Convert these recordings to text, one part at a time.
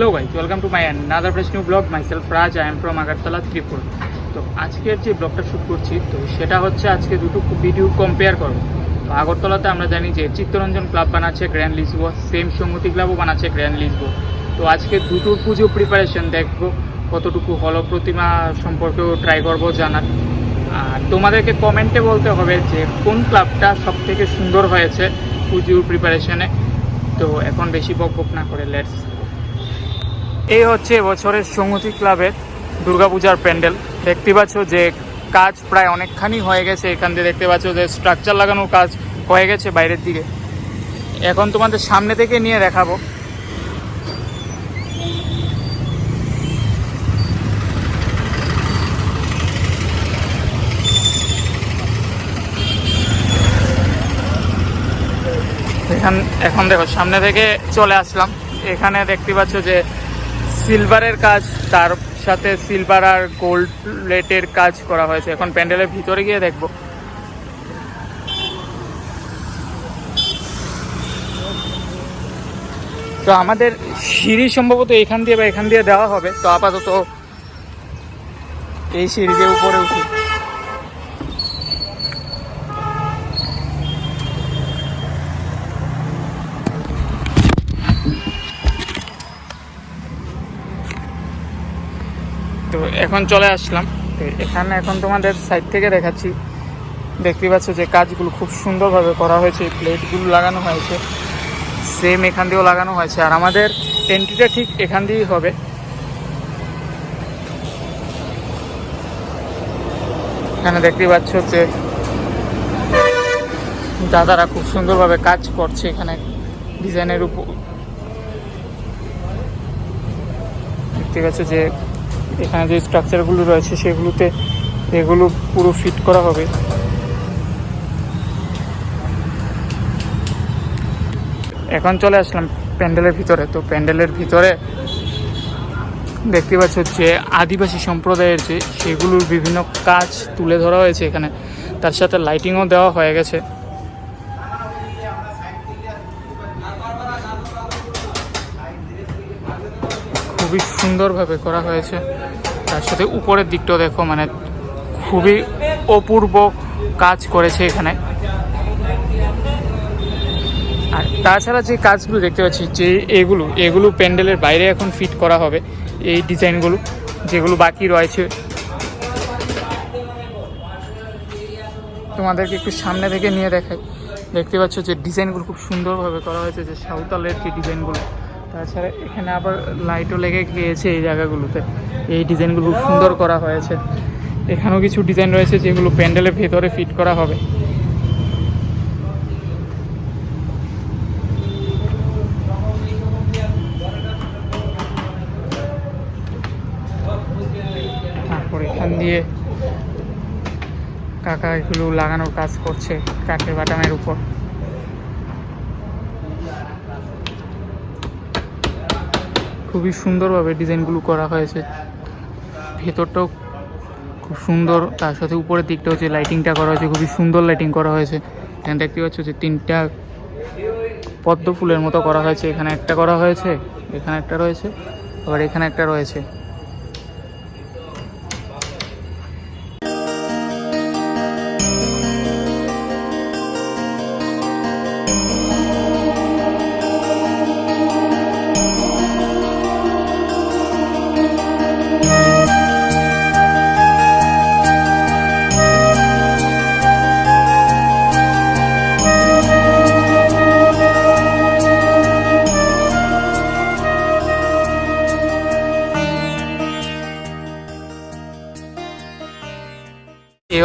Hello guys welcome to my another fresh new blog myself Raj I am from Agartala Tripura তো আজকের যে ব্লগটা shoot করছি, তো সেটা হচ্ছে আজকে দুটো ভিডিও কম্পেয়ার করব। তো আগরতলাতে আমরা জানি যে চিত্তরঞ্জন ক্লাব বানাচ্ছে গ্র্যান্ড লিসবো সেম সংহতি ক্লাবও বানাচ্ছে গ্র্যান্ড লিসবো তো আজকে দুটোর পুজো প্রিপারেশন দেখব, কতটুকু হল প্রতিমা সম্পর্কেও ট্রাই করব জানার। আর তোমাদেরকে কমেন্টে বলতে হবে যে কোন ক্লাবটা সব থেকে সুন্দর হয়েছে পুজোর প্রিপারেশনে তো এখন বেশি বক বক না করে লেটস এই হচ্ছে এবছরের সংহতি ক্লাবের দুর্গাপূজার প্যান্ডেল। দেখতে পাচ্ছ যে কাজ প্রায় অনেকখানি হয়ে গেছে। এখান দিয়ে দেখতে পাচ্ছ যে স্ট্রাকচার লাগানোর কাজ হয়ে গেছে বাইরের দিকে। এখন তোমাদের সামনে থেকে নিয়ে দেখাবো। এখান এখন দেখো, সামনে থেকে চলে আসলাম। এখানে দেখতে পাচ্ছ যে সিলভারের কাজ, তার সাথে সিলভার আর গোল্ড প্লেটের কাজ করা হয়েছে। এখন প্যান্ডেলের ভিতরে গিয়ে দেখব। তো আমাদের সিঁড়ি সম্ভবত এখান দিয়ে বা এখান দিয়ে দেওয়া হবে। তো আপাতত এই সিঁড়ি দিয়ে উপরে উঠি তো এখন চলে আসলাম। তো এখানে এখন তোমাদের সাইড থেকে দেখাচ্ছি। দেখতে পাচ্ছ যে কাজগুলো খুব সুন্দরভাবে করা হয়েছে, প্লেটগুলো লাগানো হয়েছে। সেম এখান দিয়েও লাগানো হয়েছে। আর আমাদের এন্ট্রিটা ঠিক এখান দিয়েই হবে। এখানে দেখতে পাচ্ছ যে দাদারা খুব সুন্দরভাবে কাজ করছে এখানে ডিজাইনের উপর। দেখতে পাচ্ছ যে এখানে যে স্ট্রাকচারগুলো রয়েছে সেগুলোতে এগুলো পুরো ফিট করা হবে। এখন চলে আসলাম প্যান্ডেলের ভিতরে। তো প্যান্ডেলের ভিতরে দেখতে পাচ্ছ যে আদিবাসী সম্প্রদায়ের যে সেগুলোর বিভিন্ন কাজ তুলে ধরা হয়েছে এখানে। তার সাথে লাইটিংও দেওয়া হয়ে গেছে। খুবই সুন্দরভাবে করা হয়েছে। তার সাথে উপরের দিকটাও দেখো মানে খুবই অপূর্ব কাজ করেছে এখানে। আর তাছাড়া যে কাজগুলো দেখতে পাচ্ছি, যে এগুলো এগুলো প্যান্ডেলের বাইরে এখন ফিট করা হবে এই ডিজাইনগুলো, যেগুলো বাকি রয়েছে। তোমাদেরকে একটু সামনে থেকে নিয়ে দেখাই। দেখতে পাচ্ছ যে ডিজাইনগুলো খুব সুন্দরভাবে করা হয়েছে, যে সাঁওতালের যে ডিজাইনগুলো। তাছাড়া এখানে আবার লাইটও লেগে গিয়েছে এই জায়গাগুলোতে। এই ডিজাইনগুলো খুব সুন্দর করা হয়েছে। এখানেও কিছু ডিজাইন রয়েছে যেগুলো প্যান্ডেলের ভেতরে ফিট করা হবে। তারপর এখান দিয়ে কাকা এগুলো লাগানোর কাজ করছে কাঠের বাটামের উপর। খুবই সুন্দরভাবে ডিজাইনগুলো করা হয়েছে। ভেতরটাও খুব সুন্দর, তার সাথে উপরের দিকটা হচ্ছে লাইটিংটা করা হয়েছে, খুবই সুন্দর লাইটিং করা হয়েছে। এখানে দেখতে পাচ্ছ যে তিনটা পদ্ম ফুলের মতো করা হয়েছে। এখানে একটা করা হয়েছে, এখানে একটা রয়েছে, আবার এখানে একটা রয়েছে।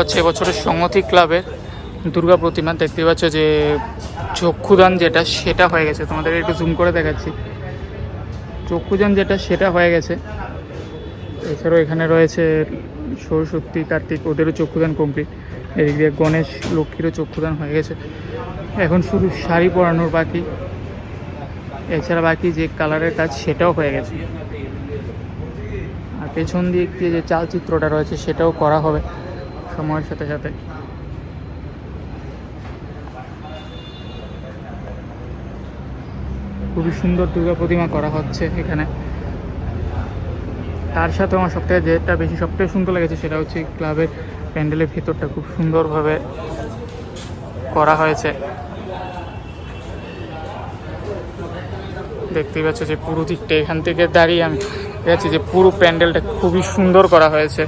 হচ্ছে এবছরের সংহতি ক্লাবের দুর্গা প্রতিমা। দেখতে পাচ্ছ যে চক্ষুদান যেটা, সেটা হয়ে গেছে। তোমাদের একটু জুম করে দেখাচ্ছি। চক্ষুদান যেটা, সেটা হয়ে গেছে। এছাড়াও এখানে রয়েছে সরস্বতী, কার্তিক, ওদেরও চক্ষুদান কমপ্লিট এদিক দিয়ে গণেশ, লক্ষ্মীরও চক্ষুদান হয়ে গেছে। এখন শুধু শাড়ি পরানোর বাকি। এছাড়া বাকি যে কালারের কাজ, সেটাও হয়ে গেছে। আর পেছন দিক দিয়ে যে চালচিত্রটা রয়েছে, সেটাও করা হবে। সময়ের সাথে সাথে। খুবই সুন্দর দুর্গা প্রতিমা করা হচ্ছে এখানে। তার সাথে আমার সবথেকে যেটা বেশি সবথেকে সুন্দর লেগেছে সেটা হচ্ছে ক্লাবের প্যান্ডেলের ভেতরটা খুব সুন্দরভাবে করা হয়েছে। দেখতেই পাচ্ছ যে পুরো দিকটা এখান থেকে দাঁড়িয়ে আমি দেখছি যে পুরো প্যান্ডেলটা খুবই সুন্দর করা হয়েছে।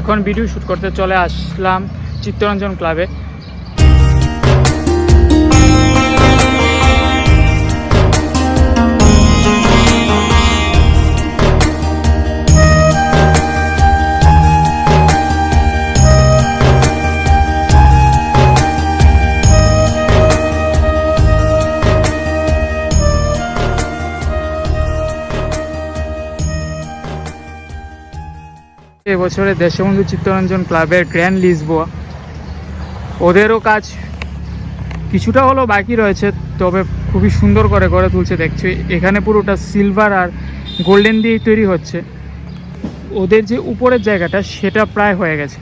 এখন ভিডিও শ্যুট করতে চলে আসলাম চিত্তরঞ্জন ক্লাবে এবছরে দেশবন্ধু চিত্তরঞ্জন ক্লাবের গ্র্যান্ড লিসবোয়া ওদেরও কাজ কিছুটা হলেও বাকি রয়েছে, তবে খুবই সুন্দর করে গড়ে তুলছে, দেখছি। এখানে পুরোটা সিলভার আর গোল্ডেন দিয়েই তৈরি হচ্ছে। ওদের যে উপরের জায়গাটা, সেটা প্রায় হয়ে গেছে।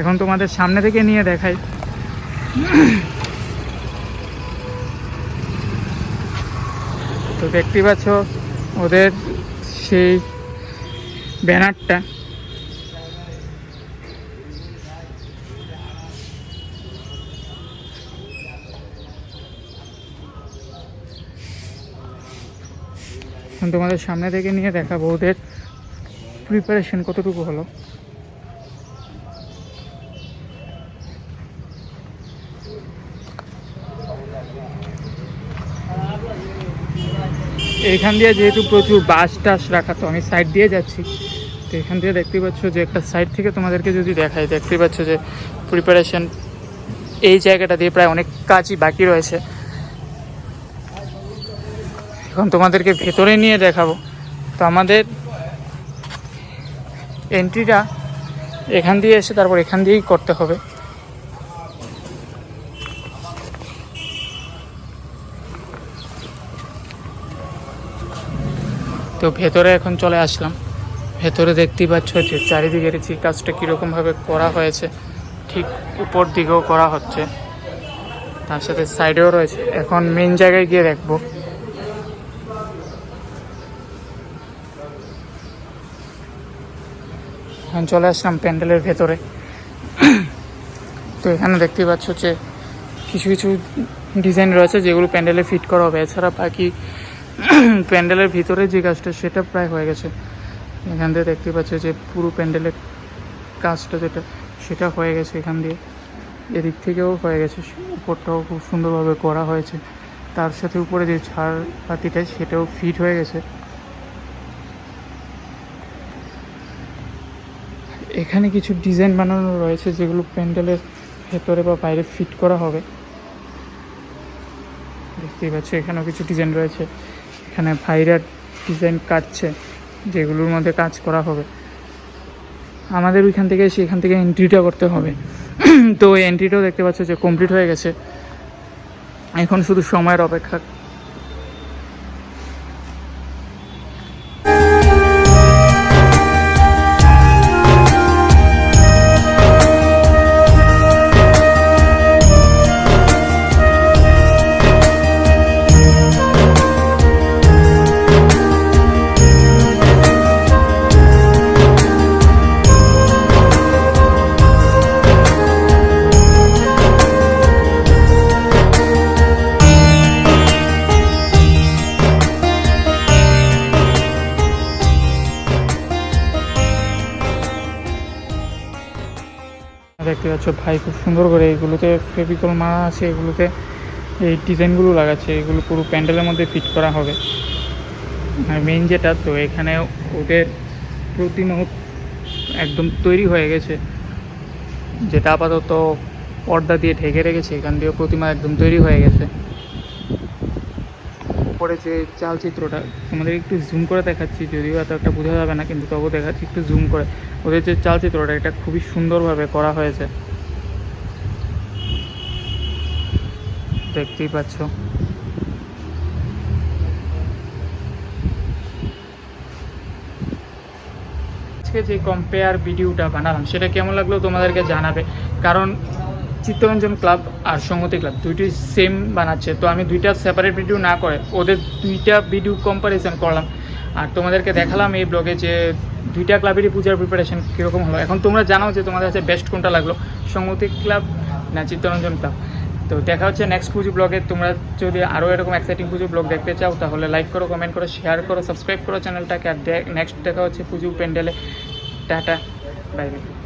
এখন তোমাদের সামনে থেকে নিয়ে দেখাই। তো দেখতে পাচ্ছ, ওদের সেই ব্যানারটা। তোমাদের সামনে থেকে নিয়ে দেখাবো ওদের প্রিপারেশন কতটুকু হলো। এইখান দিয়ে যেহেতু প্রচুর বাস টাস রাখা, তো আমি সাইড দিয়ে যাচ্ছি। তো এখান থেকে দেখতে পাচ্ছ যে একটা সাইড থেকে তোমাদেরকে যদি দেখাই, দেখতে পাচ্ছ যে প্রিপারেশন এই জায়গাটা দিয়ে প্রায় অনেক কাজই বাকি রয়েছে। এখন তোমাদেরকে ভেতরে নিয়ে দেখাবো। তো আমাদের এন্ট্রিটা এখান দিয়ে এসে তারপর এখান দিয়েই করতে হবে। তো ভেতরে এখন চলে আসলাম। ভেতরে দেখতেই পাচ্ছ যে চারিদিকের যে কাজটা কীরকমভাবে করা হয়েছে, ঠিক উপর দিকেও করা হচ্ছে। তার সাথে সাইডেও রয়েছে। এখন মেন জায়গায় গিয়ে দেখব। এখন চলে আসলাম প্যান্ডেলের ভেতরে। তো এখানে দেখতেই পাচ্ছ যে কিছু কিছু ডিজাইন রয়েছে যেগুলো প্যান্ডেলে ফিট করা হবে। এছাড়া বাকি প্যান্ডেলের ভিতরে যে কাজটা, সেটা প্রায় হয়ে গেছে। এখান থেকে দেখতে পাচ্ছ যে পুরো প্যান্ডেলের কাজটা যেটা, সেটা হয়ে গেছে এখান দিয়ে। এদিক থেকেও হয়ে গেছে, উপরটাও খুব সুন্দরভাবে করা হয়েছে। তার সাথে উপরে যে ছাড় পাতিটা সেটাও ফিট হয়ে গেছে। এখানে কিছু ডিজাইন বানানো রয়েছে যেগুলো প্যান্ডেলের ভেতরে বা বাইরে ফিট করা হবে। দেখতেই পাচ্ছ, এখানেও কিছু ডিজাইন রয়েছে। এখানে ভাইরা ডিজাইন কাটছে, যেগুলোর মধ্যে কাজ করা হবে। আমাদের ওইখান থেকে সেখান থেকে এন্ট্রিটা করতে হবে। তো এন্ট্রিটাও দেখতে পাচ্ছ যে কমপ্লিট হয়ে গেছে। এখন শুধু সময়ের অপেক্ষা। দেখতে পাচ্ছ ভাই খুব সুন্দর করে এগুলোতে ফেভিকল মারা আছে, এগুলোতে এই ডিজাইনগুলো লাগাচ্ছে, এগুলো পুরো প্যান্ডেলের মধ্যে ফিট করা হবে। আর মেইন যেটা, তো এখানে ওদের প্রতিমা একদম তৈরি হয়ে গেছে। যেটা আপাতত পর্দা দিয়ে ঢেকে রেখেছে, এখান দিয়েও প্রতিমা একদম তৈরি হয়ে গেছে। উপরে যে চালচিত্রটা, তোমাদের একটু জুম করে দেখাচ্ছি, যদিও এত একটা বোঝা যাবে না, কিন্তু তবু দেখাচ্ছি, একটু জুম করে। ওদের যে চালচিত্রটা, এটা খুবই সুন্দরভাবে করা হয়েছে। দেখতেই পাচ্ছ। আজকে যে কম্পেয়ার ভিডিওটা বানালাম, সেটা কেমন লাগল তোমাদেরকে জানাবে? কারণ চিত্তরঞ্জন ক্লাব আর সংহতি ক্লাব, দুইটি সেম বানাচ্ছে। তো আমি দুইটা সেপারেট ভিডিও না করে, ওদের দুইটা ভিডিও কম্পারিজন করলাম। আর তোমাদেরকে দেখালাম এই ব্লগে যে দুইটা ক্লাবেরই পূজার প্রিপারেশন কীরকম হলো। এখন তোমরা জানো যে তোমাদের কাছে বেস্ট কোনটা লাগল সংহতি ক্লাব না চিত্তরঞ্জন ক্লাব। তো দেখা হচ্ছে নেক্সট পুজো ব্লগে তোমরা যদি আরও এরকম এক্সাইটিং পুজো ব্লগ দেখতে চাও, তাহলে লাইক করো কমেন্ট করো শেয়ার করো সাবস্ক্রাইব করো চ্যানেলটাকে আর নেক্সট দেখা হচ্ছে পুজো প্যান্ডেলে। Tata bye bye